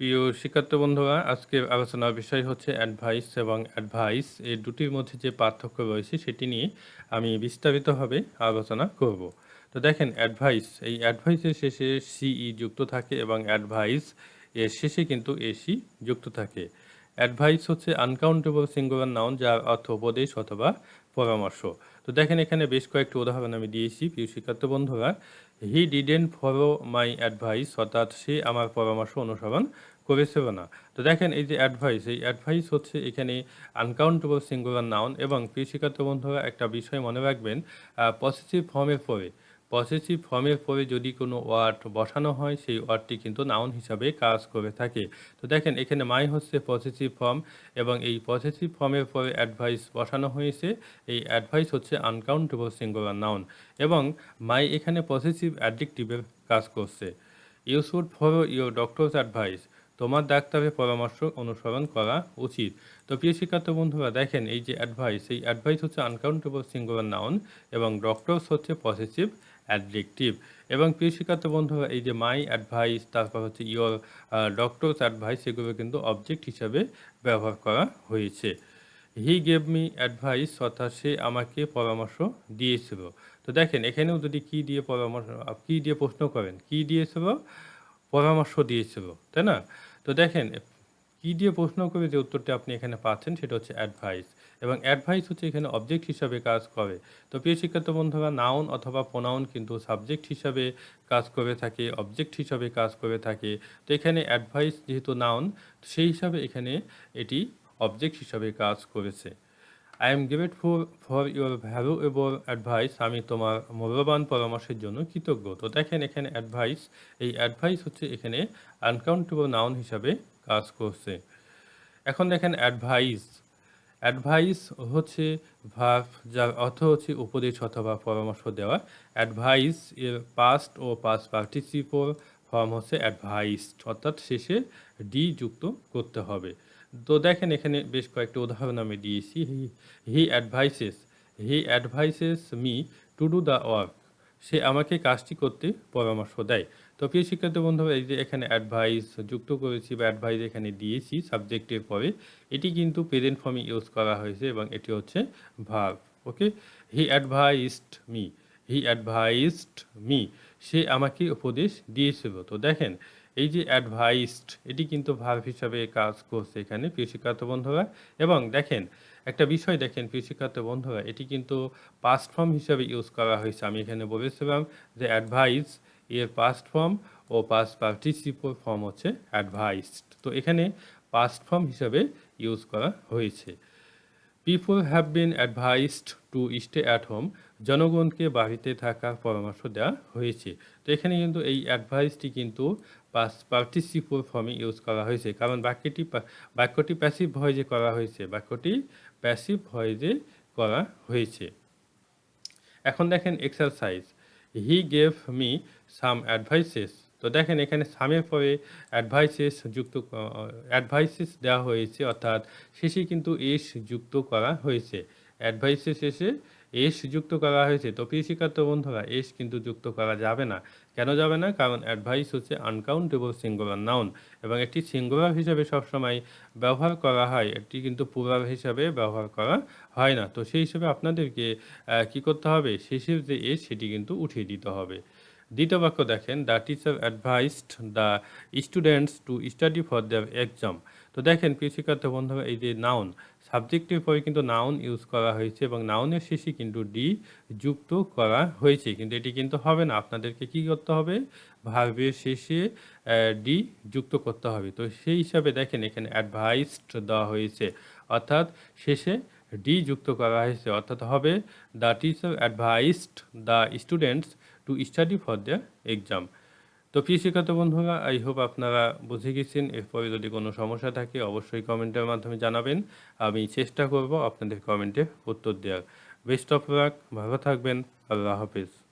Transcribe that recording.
প্রিয় শিক্ষার্থী বন্ধুরা আজকে আলোচনার বিষয় হচ্ছে অ্যাডভাইস এবং অ্যাডভাইস এই দুটির মধ্যে যে পার্থক্য রয়েছে, সেটি নিয়ে আমি বিস্তারিতভাবে আলোচনা করব। তো দেখেন অ্যাডভাইস এই অ্যাডভাইসের শেষে সিই যুক্ত থাকে এবং অ্যাডভাইস এর শেষে কিন্তু এসি যুক্ত থাকে। অ্যাডভাইস হচ্ছে আনকাউন্টেবল সিঙ্গুলার নাউন যার অর্থ উপদেশ অথবা পরামর্শ। তো দেখেন এখানে বেশ কয়েকটি উদাহরণ আমি দিয়েছি, প্রিয় শিক্ষার্থী বন্ধুরা। He didn't follow my advice, অর্থাৎ সে আমার পরামর্শ অনুসরণ করেছিল না। তো দেখেন এই যে অ্যাডভাইস, এই অ্যাডভাইস হচ্ছে এখানে আনকাউন্টেবল সিঙ্গুলার নাউন এবং প্রিয় শিক্ষার্থী বন্ধুরা, একটা বিষয় মনে রাখবেন পজিটিভ ফর্মের পরে পসেসিভ ফর্মের পরে যদি কোনো ওয়ার্ড বসানো হয়, সেই ওয়ার্ডটি কিন্তু নাউন হিসাবে কাজ করে থাকে। তো দেখেন, এখানে মাই হচ্ছে পসেসিভ ফর্ম এবং এই পসেসিভ ফর্মের পরে অ্যাডভাইস বসানো হয়েছে। এই অ্যাডভাইস হচ্ছে আনকাউন্টেবল সিঙ্গুলার নাউন এবং মাই এখানে পসেসিভ অ্যাডিকটিভের কাজ করছে। You should follow your doctor's advice তোমার ডাক্তারের পরামর্শ অনুসরণ করা উচিত। তো প্রিয় শিক্ষার্থী বন্ধুরা, দেখেন, এই যে অ্যাডভাইস এই অ্যাডভাইস হচ্ছে আনকাউন্টেবল সিঙ্গুলার নাউন এবং ডক্টরস হচ্ছে পসেসিভ অ্যাডজেক্টিভ এবং প্রিয় শিক্ষার্থী বন্ধুরা, এই যে মাই অ্যাডভাইস তারপর হচ্ছে ইয়োর ডক্টরস অ্যাডভাইস এগুলো কিন্তু অবজেক্ট হিসাবে ব্যবহার করা হয়েছে। হি গেভ মি অ্যাডভাইস অর্থাৎ সে আমাকে পরামর্শ দিয়েছিল। তো দেখেন, এখানেও যদি কি দিয়ে পরামর্শ, কী দিয়ে প্রশ্ন করেন, কি দিয়েছিল? পরামর্শ দিয়েছিল, তাই না? তো দেখেন কি দিয়ে প্রশ্ন করে যে উত্তরটি আপনি এখানে পাচ্ছেন সেটা হচ্ছে অ্যাডভাইস এবং অ্যাডভাইস হচ্ছে এখানে অবজেক্ট হিসাবে কাজ করে। তো প্রিয় শিক্ষার্থী বন্ধুরা নাউন অথবা প্রোনাউন কিন্তু সাবজেক্ট হিসাবে কাজ করে থাকে অবজেক্ট হিসাবে কাজ করে থাকে। তো এখানে অ্যাডভাইস যেহেতু নাউন সেই হিসাবে এখানে এটি অবজেক্ট হিসাবে কাজ করেছে। I am grateful for your valuable advice আমি তোমার মূল্যবান পরামর্শের জন্য কৃতজ্ঞ। তো দেখেন এখানে অ্যাডভাইস এই অ্যাডভাইস হচ্ছে এখানে আনকাউন্টেবল নাউন হিসাবে কাজ করছে। এখন দেখেন অ্যাডভাইস অ্যাডভাইস হচ্ছে ভাব, যার অর্থ হচ্ছে উপদেশ অথবা পরামর্শ দেওয়া। অ্যাডভাইস এর পাস্ট ও পাস্ট পার্টিসিপল ফর্ম হচ্ছে অ্যাডভাইস অর্থাৎ শেষে ডি যুক্ত করতে হবে। তো দেখেন এখানে বেশ কয়েকটি উদাহরণ আমি দিয়েছি। He he advises he advises me to do the work সে আমাকে কাজটি করতে পরামর্শ দেয়। তো প্রিয় শিক্ষার্থী বন্ধুরা, এই যে এখানে অ্যাডভাইস যুক্ত করেছি বা অ্যাডভাইস এখানে দিয়েছি সাবজেক্টের পরে, এটি কিন্তু প্রেজেন্ট ফর্মে ইউজ করা হয়েছে এবং এটি হচ্ছে verb okay he advised me he advised me সে আমাকে উপদেশ দিয়েছিল। তো দেখেন, এই যে অ্যাডভাইসড এটি কিন্তু ভার্ব হিসাবে কাজ করছে এখানে, প্রিয় শিক্ষার্থী বন্ধুরা। এবং দেখেন একটা বিষয় দেখেন শিক্ষার্থী বন্ধুরা, এটি কিন্তু পাস্ট ফর্ম হিসাবে ইউজ করা হয়েছে। আমি এখানে বলেছিলাম যে অ্যাডভাইস এর পাস্ট ফর্ম ও পাস্ট পার্টিসিপল ফর্ম হচ্ছে অ্যাডভাইসড তো এখানে পাস্ট ফর্ম হিসাবে ইউজ করা হয়েছে। People have been advised to stay at home জনগণকে বাড়িতে থাকার পরামর্শ দেওয়া হয়েছে। তো এখানে কিন্তু এই অ্যাডভাইসটি কিন্তু পাস পার্টিসিপল ফর্মে ইউজ করা হয়েছে। কারণ বাক্যটি বাক্যটি প্যাসিভ ভয়েজে করা হয়েছে। বাক্যটি প্যাসিভ ভয়েজে করা হয়েছে। এখন দেখেন exercise he gave me some advices তো দেখেন এখানে সামের পরে অ্যাডভাইসেস যুক্ত অ্যাডভাইসেস দেওয়া হয়েছে, অর্থাৎ শেষে কিন্তু এস যুক্ত করা হয়েছে। অ্যাডভাইসেস শেষে এস যুক্ত করা হয়েছে তো প্রিয় শিক্ষার্থী বন্ধুরা, এস কিন্তু যুক্ত করা যাবে না। কেন যাবে না? কারণ অ্যাডভাইস হচ্ছে আনকাউন্টেবল সিঙ্গুলার নাউন এবং একটি সিঙ্গুলার হিসাবে সবসময় ব্যবহার করা হয়, একটি কিন্তু পুরার হিসাবে ব্যবহার করা হয় না। তো সেই হিসেবে আপনাদেরকে কি করতে হবে? শেষের যে এস, সেটি কিন্তু উঠিয়ে দিতে হবে। দ্বিতীয় বাক্য দেখেন the teacher advised the students to study for their exam তো দেখেন শিক্ষার্থী বন্ধুরা এই যে নাউন সাবজেক্টের পরে কিন্তু নাউন ইউজ করা হয়েছে এবং নাউনের শেষে কিন্তু ডি যুক্ত করা হয়েছে। কিন্তু এটি কিন্তু হবে না, আপনাদেরকে কি করতে হবে? ভার্বের শেষে ডি যুক্ত করতে হবে। তো সেই হিসাবে দেখেন, এখানে অ্যাডভাইসড দেওয়া হয়েছে। অর্থাৎ শেষে ডি যুক্ত করা হয়েছে। অর্থাৎ হবে the teacher advised the students to study for the exam তো প্রিয় শিক্ষার্থী বন্ধুরা আই হোপ আপনারা বুঝে গেছেন। এরপরে যদি কোনো সমস্যা থাকে, অবশ্যই কমেন্টের মাধ্যমে জানাবেন। আমি চেষ্টা করব আপনাদের কমেন্টে উত্তর দেওয়ার। বেস্ট অফ লাক ভালো থাকবেন, আল্লাহ হাফিজ।